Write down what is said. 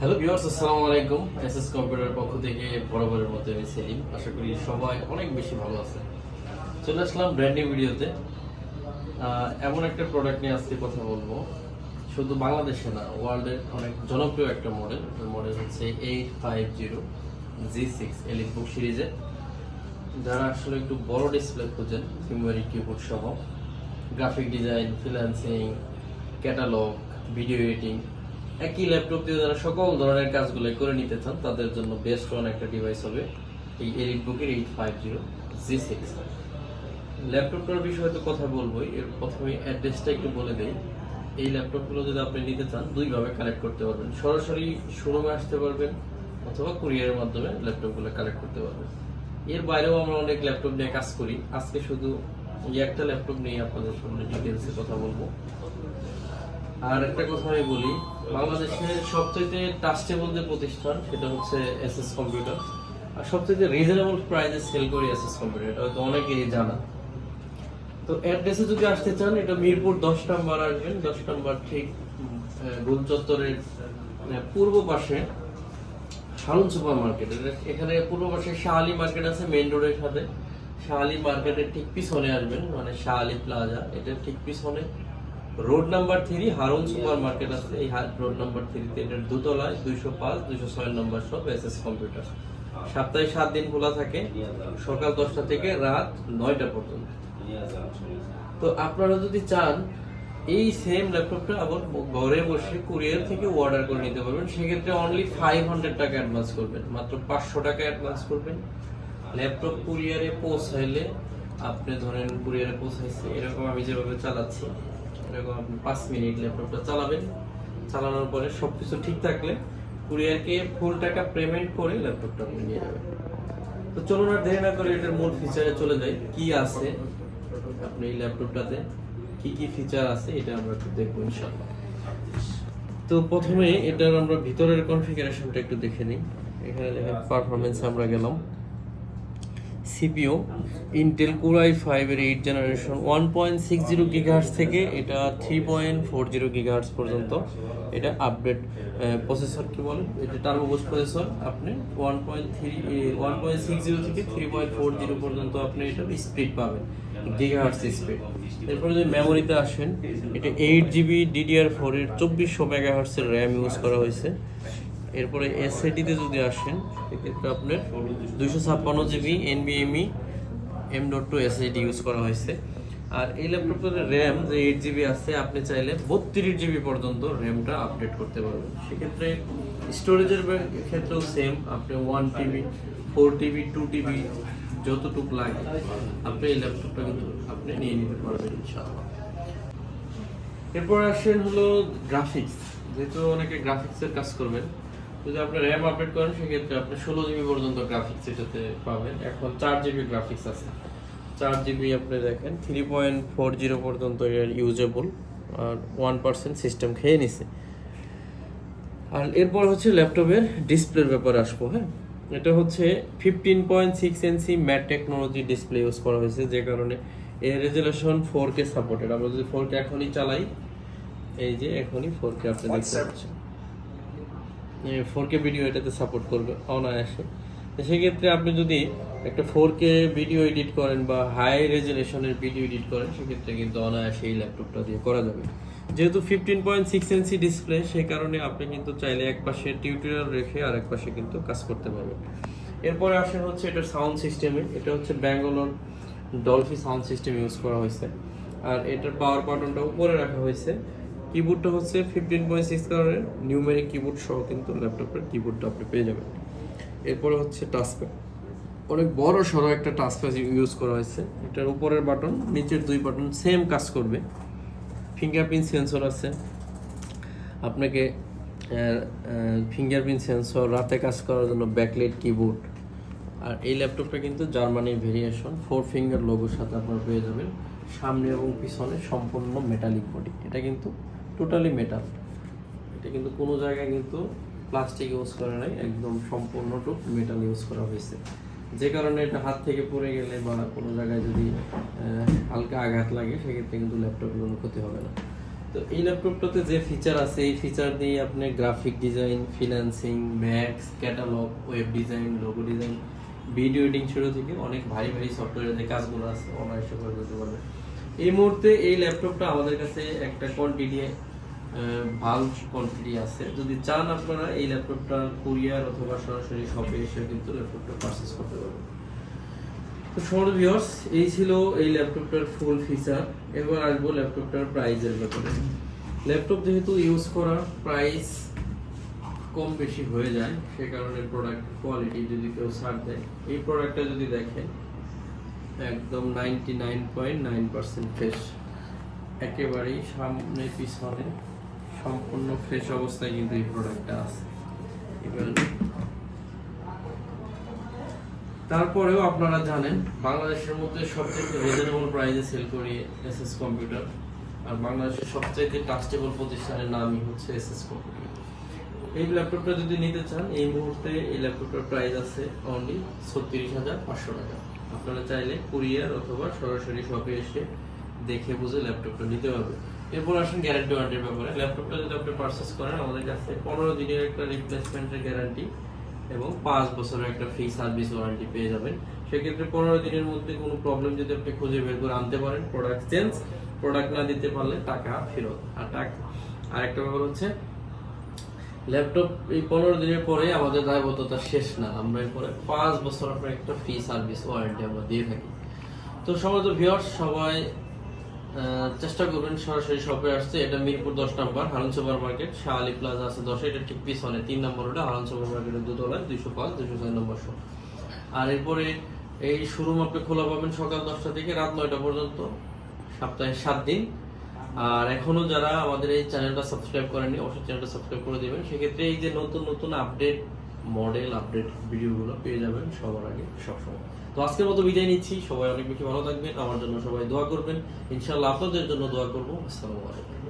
Hello viewers আসসালামু আলাইকুম। SS computer পক্ষ থেকে বরাবরের মতো আমি সেলিম। আশা করি সবাই অনেক বেশি ভালো আছে চলে আসলাম ব্র্যান্ড নিউ ভিডিওতে এমন একটা প্রোডাক্ট নিয়ে আজকে কথা বলব। শুধু বাংলাদেশে না ওয়ার্ল্ডের অনেক জনপ্রিয় একটা মডেল মডেল হচ্ছে eight five zero G six elite book সিরিজের যারা আসলে একটু বড় ডিসপ্লে খোঁজেন ফিমেরি কিবোর্ড সহ। Graphic design freelancing catalogue video editing একই ল্যাপটপ দিয়ে যারা সকল ধরনের কাজগুলো করে নিতে চান, তাদের জন্য বেস্ট ওয়ান একটা ডিভাইস হবে এই এলিট বুকের eight five zero G six ল্যাপটপটার বিষয়ে তো কথা বলবোই, এর প্রথমে অ্যাড্রেসটা একটু বলে দেই। এই ল্যাপটপগুলো যদি আপনি নিতে চান, দুইভাবে কালেক্ট করতে পারবেন। সরাসরি শোরুমে আসতে পারবেন অথবা কুরিয়ারের মাধ্যমে ল্যাপটপগুলো কালেক্ট করতে পারবেন। এর বাইরেও আমরা অনেক ল্যাপটপ নিয়ে কাজ করি। আজকে শুধু একটা ল্যাপটপ নিয়ে আপনাদের সামনে ডিটেলসে কথা বলব। আর একটা কথা আমি বলি বাংলাদেশের সবচেয়ে ট্রাস্টেবল যে প্রতিষ্ঠান সেটা হচ্ছে এসএস কম্পিউটার আর সবচেয়ে রিজনেবল প্রাইসে সেল করি এসএস কম্পিউটার এটা হয়তো অনেকেরই জানা। তো অ্যাড্রেসে যদি আসতে চান এটা মিরপুর দশ নাম্বার আসবেন দশ নাম্বার ঠিক গোল চত্বরের আহ, পূর্ব পাশে হারুন সুপার মার্কেট এখানে পূর্ব পাশে শাহালি মার্কেট আছে মেইন রোডের সাথে। শাহালি মার্কেটের ঠিক পিছনে আসবেন মানে শাহালি প্লাজা এটার ঠিক পিছনে। Road number three Harun super market আছে। এই রোড নাম্বার থ্রিতে এটার দুতলায় দুইশো পাঁচ, দুইশো ছয় নম্বর সব এস এস কম্পিউটার সপ্তাহে সাত দিন খোলা থাকে। সকাল দশটা থেকে রাত নয়টা পর্যন্ত। তো আপনারা যদি চান, এই সেম ল্যাপটপটা আবার ঘরে বসে কুরিয়ার থেকে অর্ডার করে নিতে পারবেন। সেক্ষেত্রে অনলি ফাইভ হান্ড্রেড টাকা অ্যাডভান্স করবেন। মাত্র পাঁচশো টাকা অ্যাডভান্স করবেন। ল্যাপটপ কুরিয়ারে পৌঁছাইলে, আপনি ধরেন কুরিয়ারে পৌঁছাইছে, এরকম আমি যেভাবে চালাচ্ছি আপনি পাঁচ মিনিট ল্যাপটপটা চালাবেন। চালানোর পরে সবকিছু ঠিক থাকলে কুরিয়ারকে ফুল টাকা পেমেন্ট করে ল্যাপটপটা আপনি নিয়ে যাবেন। তো চলুন আর দেরি না করে এটার মূল ফিচারে চলে যাই। কি আছে আপনি এই ল্যাপটপটাতে? কি কি ফিচার আছে এটা আমরা একটু দেখব ইনশাআল্লাহ। তো প্রথমে এটার আমরা ভিতরের কনফিগারেশনটা একটু দেখে নিই। এখানে দেখেন পারফরমেন্স আমরা গেলাম। CPU Intel core i five এর eight generation one point six zero gigahertz থেকে এটা three point four zero gigahertz পর্যন্ত এটা আপডেট প্রসেসর কি বলে? এটা টার্বোবোস প্রসেসর আপনি one point three one point six zero থেকে থ্রি পয়েন্ট ফোর জিরো পর্যন্ত আপনি এটার স্পিড পাবেন গিগাহার্স স্পিড এরপরে যদি মেমোরিতে আসেন, এটা এইট জিবি ডিডিআর ফোর এর চব্বিশশো মেগাহার্সের র্যাম ইউজ করা হয়েছে। এরপরে এসএডিতে যদি আসেন সেক্ষেত্রে আপনার দুইশো ছাপ্পান্ন GB এনবিএমই M dot two SSD use করা হয়েছে। আর এই ল্যাপটপের র্যাম যে এইট জিবি আছে, আপনি চাইলে বত্রিশ জিবি পর্যন্ত র্যামটা আপডেট করতে পারবেন। সেক্ষেত্রে স্টোরেজের ক্ষেত্রেও সেম আপনি one TB four TB two TB যতটুকু লাগে, আপনি এই ল্যাপটপটা কিন্তু আপনি নিয়ে নিতে পারবেন এরপর আসেন হলো গ্রাফিক্স যেহেতু অনেকে গ্রাফিক্সের কাজ করবেন যদি আপনি র্যাম আপডেট করেন সেক্ষেত্রে আপনি ষোলো জিবি পর্যন্ত গ্রাফিক্স এটাতে পাবেন। এখন চার জিবি গ্রাফিক্স আছে। চার জিবি আপনি দেখেন থ্রি পয়েন্ট ফোর জিরো পর্যন্ত এর ইউজেবল আর ওয়ান পার্সেন্ট সিস্টেম খেয়ে নিছে। আর এরপর হচ্ছে ল্যাপটপের ডিসপ্লের ব্যাপারে আসব হ্যাঁ? এটা হচ্ছে fifteen point six NC matte technology display use করা হয়েছে যে কারণে এর রেজুলেশন ফোর কে সাপোর্টেড আমরা যদি ফোর কে এখনই চালাই এই যে এখনই ফোর কে আপনি দেখতে পাচ্ছেন। ফোর কে ভিডিও এটাতে সাপোর্ট করবে অনায়াসে। সেক্ষেত্রে আপনি যদি একটা ফোর কে ভিডিও এডিট করেন বা হাই রেজুলেশনের ভিডিও এডিট করেন, সেক্ষেত্রে কিন্তু অনায়াসে এই ল্যাপটপটা দিয়ে করা যাবে। যেহেতু fifteen point six NC display সেই কারণে আপনি কিন্তু চাইলে এক পাশে টিউটোরিয়াল রেখে আর এক পাশে কিন্তু কাজ করতে পারবেন। এরপরে আসেন হচ্ছে এটার সাউন্ড সিস্টেমে এটা হচ্ছে Bangalore Dolby sound system use করা হয়েছে। আর এটার পাওয়ার বাটনটা উপরে রাখা হয়েছে। কিবোর্ডটা হচ্ছে ফিফটিন পয়েন্ট সিক্স কালারের নিউমেরিক কিবোর্ড সহ কিন্তু ল্যাপটপের কিবোর্ডটা আপনি পেয়ে যাবেন। এরপরে হচ্ছে টাচপ্যাড অনেক বড় সড়ো একটা টাচপ্যাড ইউজ করা হয়েছে। এটার উপরের বাটন নিচের দুই বাটন সেম কাজ করবে। ফিঙ্গারপ্রিন্ট সেন্সর আছে। আপনাকে ফিঙ্গারপ্রিন্ট সেন্সর রাতে কাজ করার জন্য ব্যাকলেট কিবোর্ড আর এই ল্যাপটপটা কিন্তু জার্মানির ভেরিয়েশন ফোর ফিঙ্গার লোগোর সাথে আপনারা পেয়ে যাবেন। সামনে এবং পিছনে সম্পূর্ণ মেটালিক বডি এটা কিন্তু টোটালি মেটাল এটা কিন্তু কোনো জায়গায় কিন্তু প্লাস্টিক ইউজ করা নাই, একদম সম্পূর্ণটুক মেটাল ইউজ করা হয়েছে। যে কারণে এটা হাত থেকে পড়ে গেলে বা কোনো জায়গায় যদি হালকা আঘাত লাগে, সেক্ষেত্রে কিন্তু ল্যাপটপের কোনো ক্ষতি হবে না। তো এই ল্যাপটপটাতে যে ফিচার আছে, এই ফিচার দিয়ে আপনি graphic design financing max catalogue web design logo design video editing শুরু থেকে অনেক ভারী ভারী সফটওয়্যারের যে কাজগুলো আছে, অনায়াসে করে করতে পারবেন। এই মুহূর্তে এই ল্যাপটপটা আমাদের কাছে একটা কোয়ান্টিটি ভালো কোয়ান্টিটি আছে। যদি চান আপনারা এই ল্যাপটপটা কুরিয়ার অথবা সরাসরি শপে এসে কিন্তু ল্যাপটপটা পারচেস করতে পারবেন। তো সমর ভিউয়ার্স এই ছিল এই ল্যাপটপটার ফুল ফিচার এবার আসব ল্যাপটপটার প্রাইজের ব্যাপারে। ল্যাপটপ যেহেতু ইউজ করা প্রাইস কম বেশি হয়ে যায়, সে কারণে প্রোডাক্ট কোয়ালিটি যদি কেউ ছাড় দেয়, এই প্রোডাক্টটা যদি দেখেন একদম ninety nine point nine percent fresh একেবারেই সামনে পিছনে সম্পূর্ণ ফ্রেশ অবস্থায় কিন্তু এই প্রোডাক্টটা আছে। তারপরেও আপনারা জানেন, বাংলাদেশের মধ্যে সবচেয়ে রিজনেবল প্রাইসে সেল করি এসএস কম্পিউটার আর বাংলাদেশের সবচেয়ে ট্রাস্টেবল প্রতিষ্ঠানের নামই হচ্ছে এসএস কম্পিউটার এই ল্যাপটপটা যদি নিতে চান, এই মুহূর্তে এই ল্যাপটপটার প্রাইস আছে অনলি ছত্রিশ হাজার পাঁচশো টাকা। আপনারা চাইলে কুরিয়ার অথবা সরাসরি শপে এসে দেখে বুঝে ল্যাপটপটা নিতে পারবেন। এরপর আসেন গ্যারান্টি ওয়ারেন্টির ব্যাপারে। ল্যাপটপটা যদি আপনি পারচেস করেন, আমাদের কাছে পনেরো দিনের একটা রিপ্লেসমেন্টের গ্যারান্টি এবং পাঁচ বছরের একটা ফ্রি সার্ভিস ওয়ারেন্টি পেয়ে যাবেন। সেক্ষেত্রে পনেরো দিনের মধ্যে কোনো প্রবলেম যদি আপনি খুঁজে বের করে আনতে পারেন প্রোডাক্ট চেঞ্জ প্রোডাক্ট না দিতে পারলে টাকা ফেরত। আর টাকা আরেকটা ব্যাপার হচ্ছে ল্যাপটপ এই পনেরো দিনের পরে আমাদের দায়বদ্ধতা শেষ না। আমরা এরপরে পাঁচ বছর পর একটা ফ্রি সার্ভিস ওয়ারেন্টি আমরা দিয়ে থাকি। তো সমস্ত ভিউয়ার্স সবাই চেষ্টা করবেন সরাসরি শপে আসছে এটা মিরপুর দশ নম্বর, Harun super market. Shah Ali plaza আছে দশে, এটা ঠিক পিছনে, তিন নম্বর ওটা হারুন সুপার মার্কেটের দুতলায়, দুইশো পাঁচ দুশো ছয় নম্বর শপ আর এরপরে এই শোরুম আপনি খোলা পাবেন সকাল দশটা থেকে রাত নয়টা পর্যন্ত, সপ্তাহে সাত দিন। আর এখনও যারা আমাদের এই চ্যানেলটা সাবস্ক্রাইব করেনি অবশ্যই চ্যানেলটা সাবস্ক্রাইব করে দেবেন। সেক্ষেত্রে এই যে নতুন নতুন আপডেট মডেল আপডেট ভিডিওগুলো পেয়ে যাবেন সবার আগে, সবসময়। তো আজকের মতো বিদায় নিচ্ছি। সবাই অনেক বেশি ভালো থাকবেন। আমার জন্য সবাই দোয়া করবেন। ইনশাল্লাহ আপনাদের জন্য দোয়া করব। আসসালামু আলাইকুম।